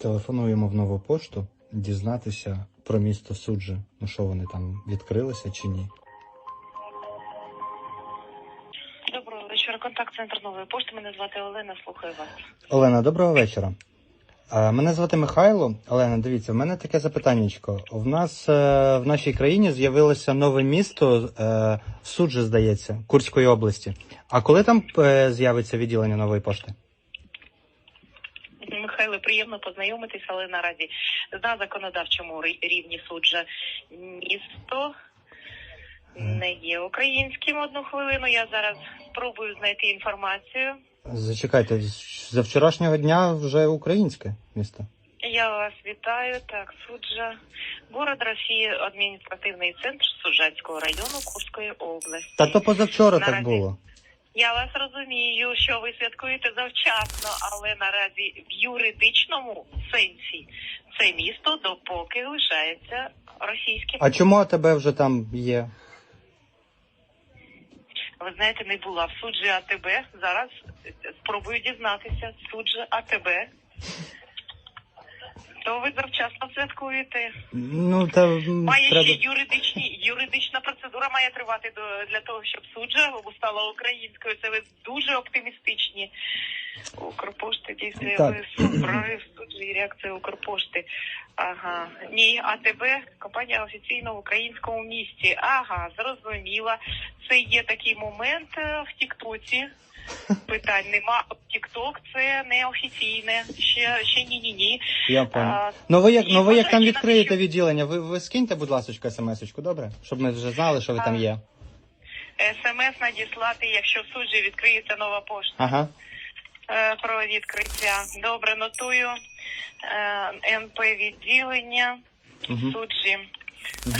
Телефонуємо в нову пошту дізнатися про місто суджі. Ну що вони там відкрилися чи ні? Доброго вечора. Контакт-центр нової пошти. Мене звати Олена. Слухаю вас. Олена, доброго вечора. Мене звати Михайло. Олена, дивіться, в мене таке запитаннячко. В нас е, в нашій країні з'явилося нове місто е, Суджі, здається, Курської області. А коли там е, з'явиться відділення нової пошти? Михайло, приємно познайомитись, але наразі на законодавчому рі- рівні суджа місто не є українським. Одну хвилину. Я зараз спробую знайти інформацію. Зачекайте, за вчорашнього дня вже українське місто. Я вас вітаю. Так, суджа, город Росії, адміністративний центр Суджацького району Курської області. Та то позавчора так було. Я вас розумію, що ви святкуєте завчасно, але наразі в юридичному сенсі це місто допоки лишається російським. А чому АТБ вже там є? Ви знаєте, не була в суджі АТБ. Зараз спробую дізнатися. Суджі АТБ. То ви завчасно святкуєте. Ну та Має треба. ще юридичні юридична процедура має тривати до для того, щоб суджа стала українською. Це ви дуже оптимістичні. Укрпошти дійсно прорив суджі реакція Укрпошти. Ага. Ні, а тебе компанія офіційно в українському місті. Ага, зрозуміла. Це є такий момент е, в Тіктоці. Питань нема. Тікток це не офіційне. Ще ще ні, ні, ні. Я понял. Ну ви як ну ви як там відкриєте відділення? Ви ви скиньте, будь ласка, смс-очку, добре? Щоб ми вже знали, що ви там є. СМС надіслати, якщо в суджі відкриється нова пошта Ага. е, про відкриття. Добре, нотую. Е, НП відділення Угу. суджі. Угу.